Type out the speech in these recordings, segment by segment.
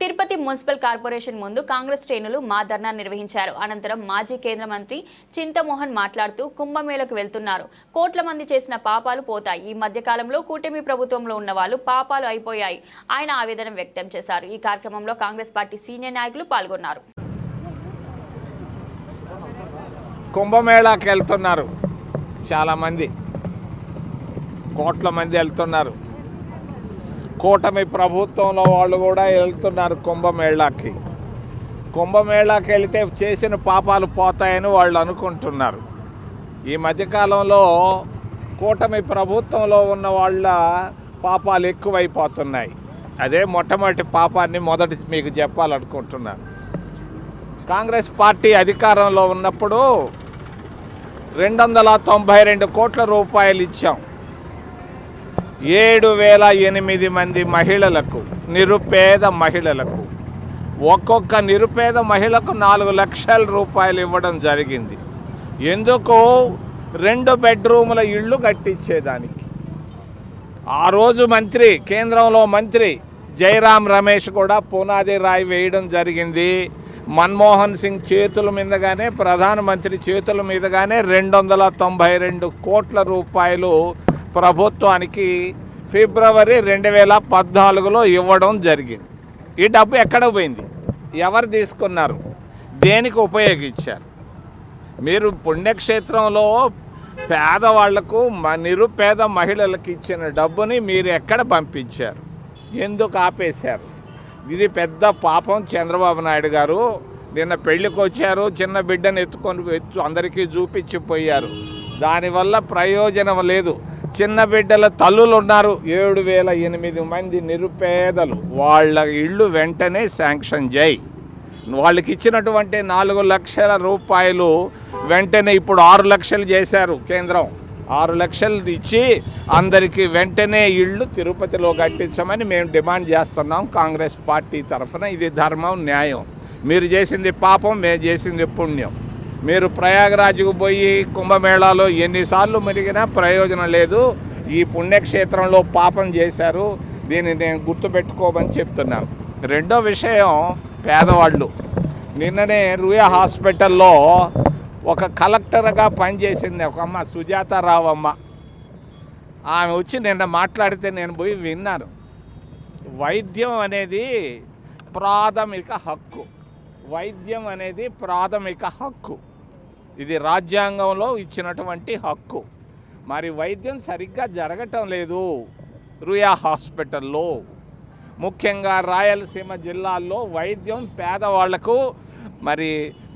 Tirupati municipal corporation ముందు కాంగ్రెస్ శ్రేణులు మా ధర్నా నిర్వహించారు. అనంతరం మాజీ కేంద్ర మంత్రి చింతమోహన్ మాట్లాడుతూ కుంభమేళకు వెళ్తున్నారు. కోట్ల మంది చేసిన పాపాలు పోతాయి. ఈ మధ్యకాలంలో కూటమి ప్రభుత్వంలో ఉన్న వాళ్ళు పాపాలు అయిపోయాయి ఆయన ఆవేదన వ్యక్తం చేశారు. ఈ కార్యక్రమంలో కాంగ్రెస్ పార్టీ సీనియర్ నాయకులు పాల్గొన్నారు. కుంభమేళాకి వెళ్తున్నారు. చాలామంది కోట్ల మంది వెళ్తున్నారు. కూటమి ప్రభుత్వంలో వాళ్ళు కూడా వెళ్తున్నారు కుంభమేళాకి. కుంభమేళాకి వెళితే చేసిన పాపాలు పోతాయని వాళ్ళు అనుకుంటున్నారు. ఈ మధ్యకాలంలో కూటమి ప్రభుత్వంలో ఉన్న వాళ్ళ పాపాలు ఎక్కువైపోతున్నాయి. అదే మొట్టమొదటి పాపాన్ని మొదటి మీకు చెప్పాలనుకుంటున్నాను. కాంగ్రెస్ పార్టీ అధికారంలో ఉన్నప్పుడు రెండు వందల తొంభై రెండు కోట్ల రూపాయలు ఇచ్చాం. ఏడు వేల ఎనిమిది మంది మహిళలకు నిరుపేద మహిళలకు. ఒక్కొక్క నిరుపేద మహిళకు నాలుగు లక్షల రూపాయలు ఇవ్వడం జరిగింది. ఎందుకు? రెండు బెడ్రూముల ఇళ్ళు కట్టించేదానికి. ఆ రోజు మంత్రి కేంద్రంలో మంత్రి జయరాం రమేష్ కూడా పునాది రాయి వేయడం జరిగింది. మన్మోహన్ సింగ్ చేతుల మీదగానే ప్రధానమంత్రి చేతుల మీదగానే రెండు వందల తొంభై రెండు కోట్ల రూపాయలు ప్రభుత్వానికి ఫిబ్రవరి రెండు వేల పద్నాలుగులో ఇవ్వడం జరిగింది. ఈ డబ్బు ఎక్కడ పోయింది? ఎవరు తీసుకున్నారు? దేనికి ఉపయోగించారు? మీరు పుణ్యక్షేత్రంలో పేదవాళ్ళకు మ- నిరుపేద మహిళలకు ఇచ్చిన డబ్బుని మీరు ఎక్కడ పంపించారు? ఎందుకు ఆపేశారు? ఇది పెద్ద పాపం చంద్రబాబు నాయుడు గారు. నిన్న పెళ్ళికి వచ్చారు చిన్న బిడ్డను ఎత్తుకొని అందరికీ చూపించిపోయారు. దానివల్ల ప్రయోజనం లేదు. చిన్న బిడ్డల తల్లులు ఉన్నారు ఏడు వేల ఎనిమిది మంది నిరుపేదలు. వాళ్ళ ఇళ్ళు వెంటనే శాంక్షన్ చేయి. వాళ్ళకి ఇచ్చినటువంటి నాలుగు లక్షల రూపాయలు వెంటనే ఇప్పుడు ఆరు లక్షలు చేశారు కేంద్రం. ఆరు లక్షలు ఇచ్చి అందరికీ వెంటనే ఇళ్ళు తిరుపతిలో కట్టించమని మేము డిమాండ్ చేస్తున్నాం కాంగ్రెస్ పార్టీ తరఫున. ఇది ధర్మం న్యాయం. మీరు చేసింది పాపం మేము చేసింది పుణ్యం. మీరు ప్రయాగరాజ్కు పోయి కుంభమేళాలో ఎన్నిసార్లు మెలిగినా ప్రయోజనం లేదు. ఈ పుణ్యక్షేత్రంలో పాపం చేశారు. దీన్ని నేను గుర్తుపెట్టుకోమని చెప్తున్నాను. రెండో విషయం పేదవాళ్ళు. నిన్ననే రూయ హాస్పిటల్లో ఒక కలెక్టర్గా పనిచేసింది ఒక అమ్మ సుజాతారావు అమ్మ ఆమె వచ్చి నిన్న మాట్లాడితే నేను పోయి విన్నాను. వైద్యం అనేది ప్రాథమిక హక్కు. వైద్యం అనేది ప్రాథమిక హక్కు. ఇది రాజ్యాంగంలో ఇచ్చినటువంటి హక్కు. మరి వైద్యం సరిగ్గా జరగటం లేదు రుయా హాస్పిటల్లో. ముఖ్యంగా రాయలసీమ జిల్లాల్లో వైద్యం పేదవాళ్ళకు మరి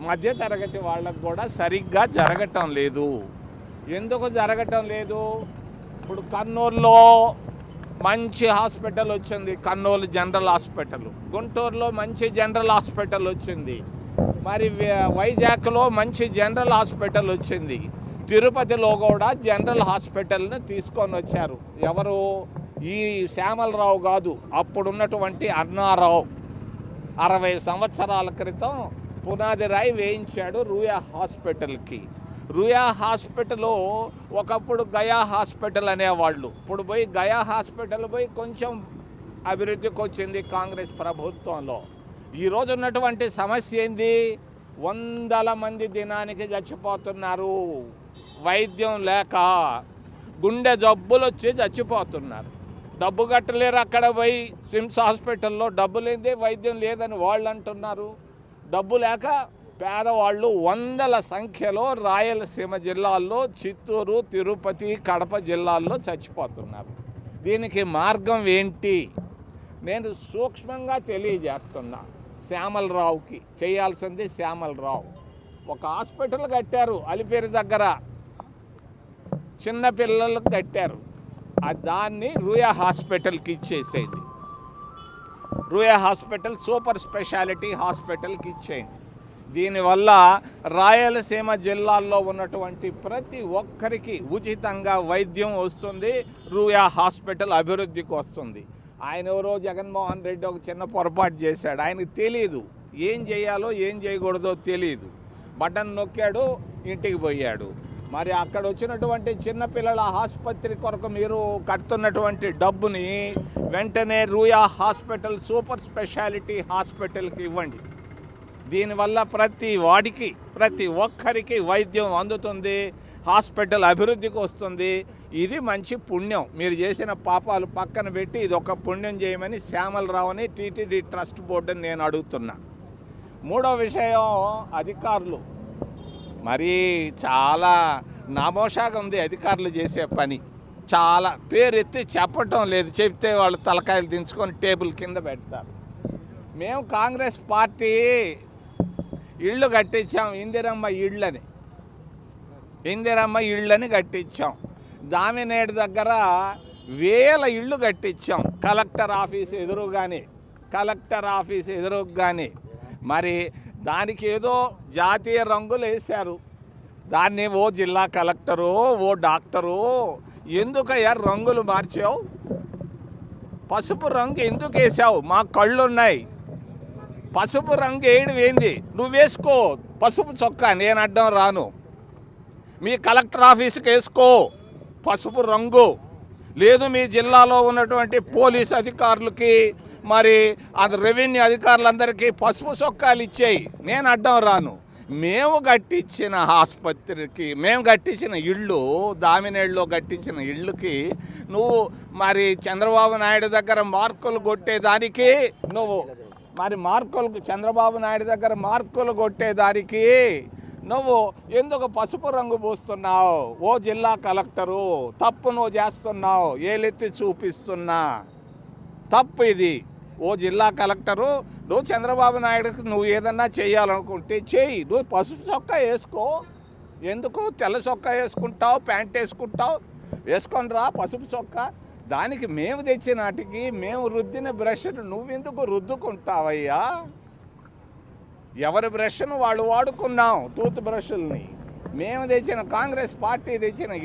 మధ్యతరగతి వాళ్ళకు కూడా సరిగ్గా జరగటం లేదు. ఎందుకు జరగటం లేదు? ఇప్పుడు కర్నూలులో మంచి హాస్పిటల్ వచ్చింది కర్నూలు జనరల్ హాస్పిటల్. గుంటూరులో మంచి జనరల్ హాస్పిటల్ వచ్చింది. మరి వైజాగ్లో మంచి జనరల్ హాస్పిటల్ వచ్చింది. తిరుపతిలో కూడా జనరల్ హాస్పిటల్ని తీసుకొని వచ్చారు. ఎవరు? ఈ శ్యామలరావు కాదు. అప్పుడున్నటువంటి అన్నారావు. అరవై సంవత్సరాల క్రితం పునాది రాయి వేయించాడు రూయా హాస్పిటల్కి. రూయా హాస్పిటల్ ఒకప్పుడు గయా హాస్పిటల్ అనేవాళ్ళు. ఇప్పుడు పోయి గయా హాస్పిటల్ పోయి కొంచెం అభివృద్ధికి వచ్చింది కాంగ్రెస్ ప్రభుత్వంలో. ఈరోజు ఉన్నటువంటి సమస్య ఏంది? వందల మంది దినానికి చచ్చిపోతున్నారు. వైద్యం లేక గుండె జబ్బులు వచ్చి చచ్చిపోతున్నారు. డబ్బు కట్టలేరు అక్కడ పోయి సిమ్స్ హాస్పిటల్లో. డబ్బు లేదే వైద్యం లేదని వాళ్ళు అంటున్నారు. డబ్బు లేక పేదవాళ్ళు వందల సంఖ్యలో రాయలసీమ జిల్లాల్లో చిత్తూరు తిరుపతి కడప జిల్లాల్లో చచ్చిపోతున్నారు. దీనికి మార్గం ఏంటి? నేను సూక్ష్మంగా తెలియజేస్తున్నా. శ్యామలరావుకి. చేయాల్సింది శ్యామలరావు. ఒక హాస్పిటల్ కట్టారు అలిపేరు దగ్గర. చిన్న పిల్లలకు కట్టారు. దాన్ని రూయా హాస్పిటల్కి ఇచ్చేసేయండి. రూయా హాస్పిటల్ సూపర్ స్పెషాలిటీ హాస్పిటల్కి ఇచ్చేయండి. దీనివల్ల రాయలసీమ జిల్లాల్లో ఉన్నటువంటి ప్రతి ఒక్కరికి ఉచితంగా వైద్యం వస్తుంది రూయా హాస్పిటల్ అభివృద్ధికి వస్తుంది. ఆయన ఎవరో జగన్మోహన్ రెడ్డి ఒక చిన్న పొరపాటు చేశాడు. ఆయనకు తెలియదు ఏం చేయాలో ఏం చేయకూడదో తెలియదు బటన్ నొక్కాడు ఇంటికి పోయాడు. మరి అక్కడ వచ్చినటువంటి చిన్నపిల్లల ఆసుపత్రి కొరకు మీరు కడుతున్నటువంటి డబ్బుని వెంటనే రూయా హాస్పిటల్ సూపర్ స్పెషాలిటీ హాస్పిటల్కి ఇవ్వండి. దీనివల్ల ప్రతి వాడికి ప్రతి ఒక్కరికి వైద్యం అందుతుంది హాస్పిటల్ అభివృద్ధికి వస్తుంది. ఇది మంచి పుణ్యం. మీరు చేసిన పాపాలు పక్కన పెట్టి ఇది ఒక పుణ్యం చేయమని శ్యామలరావుని టీటీడీ ట్రస్ట్ బోర్డుని నేను అడుగుతున్నా. మూడో విషయం అధికారులు. మరి చాలా నామోషాగా ఉంది అధికారులు చేసే పని. చాలా పేరెత్తి చెప్పటం లేదు. చెప్తే వాళ్ళు తలకాయలు దించుకొని టేబుల్ కింద పెడతారు. మేము కాంగ్రెస్ పార్టీ ఇళ్ళు కట్టించాం. ఇందిరమ్మ ఇళ్ళని. ఇందిరమ్మ ఇళ్ళని కట్టించాం. దామినేడు దగ్గర వేల ఇళ్ళు కట్టించాం. కలెక్టర్ ఆఫీస్ ఎదురుగానే. కలెక్టర్ ఆఫీస్ ఎదురుగానే. మరి దానికి ఏదో జాతీయ రంగులు వేశారు. దాన్ని ఓ జిల్లా కలెక్టరు ఓ డాక్టరు ఎందుకయ్యా రంగులు మార్చావు? పసుపు రంగు ఎందుకు వేసావు మా కళ్ళు ఉన్నాయి పసుపు రంగు వేయడం ఏంది? నువ్వు వేసుకో. పసుపు చొక్కా నేను అడ్డం రాను. మీ కలెక్టర్ ఆఫీస్కి వేసుకో. పసుపు రంగు. లేదు మీ జిల్లాలో ఉన్నటువంటి పోలీస్ అధికారులకి మరి అది రెవెన్యూ అధికారులందరికీ పసుపు చొక్కాలు ఇచ్చేయి. నేను అడ్డం రాను. మేము కట్టించిన ఆసుపత్రికి మేము కట్టించిన ఇళ్ళు దామినేళ్ళలో కట్టించిన ఇళ్ళుకి నువ్వు మరి చంద్రబాబు నాయుడు దగ్గర మార్కులు కొట్టేదానికి నువ్వు మరి మార్కులు చంద్రబాబు నాయుడు దగ్గర మార్కులు కొట్టేదానికి నువ్వు ఎందుకు పసుపు రంగు పూస్తున్నావు? ఓ జిల్లా కలెక్టరు తప్పు నువ్వు చేస్తున్నావు ఏలెత్తి చూపిస్తున్నా. తప్పు ఇది. ఓ జిల్లా కలెక్టరు నువ్వు చంద్రబాబు నాయుడుకి నువ్వు ఏదన్నా చేయాలనుకుంటే చేయి. నువ్వు పసుపు చొక్కా వేసుకో. ఎందుకు తెల్ల చొక్కా వేసుకుంటావు ప్యాంట్ వేసుకుంటావు? వేసుకొని రా పసుపు చొక్కా. దానికి మేము తెచ్చినాటికి మేము రుద్దిన బ్రష్ను నువ్వెందుకు రుద్దుకుంటావయ్యా? ఎవరి బ్రష్ను వాళ్ళు వాడుకున్నాం? టూత్ బ్రష్ల్ని. మేము తెచ్చిన కాంగ్రెస్ పార్టీ తెచ్చిన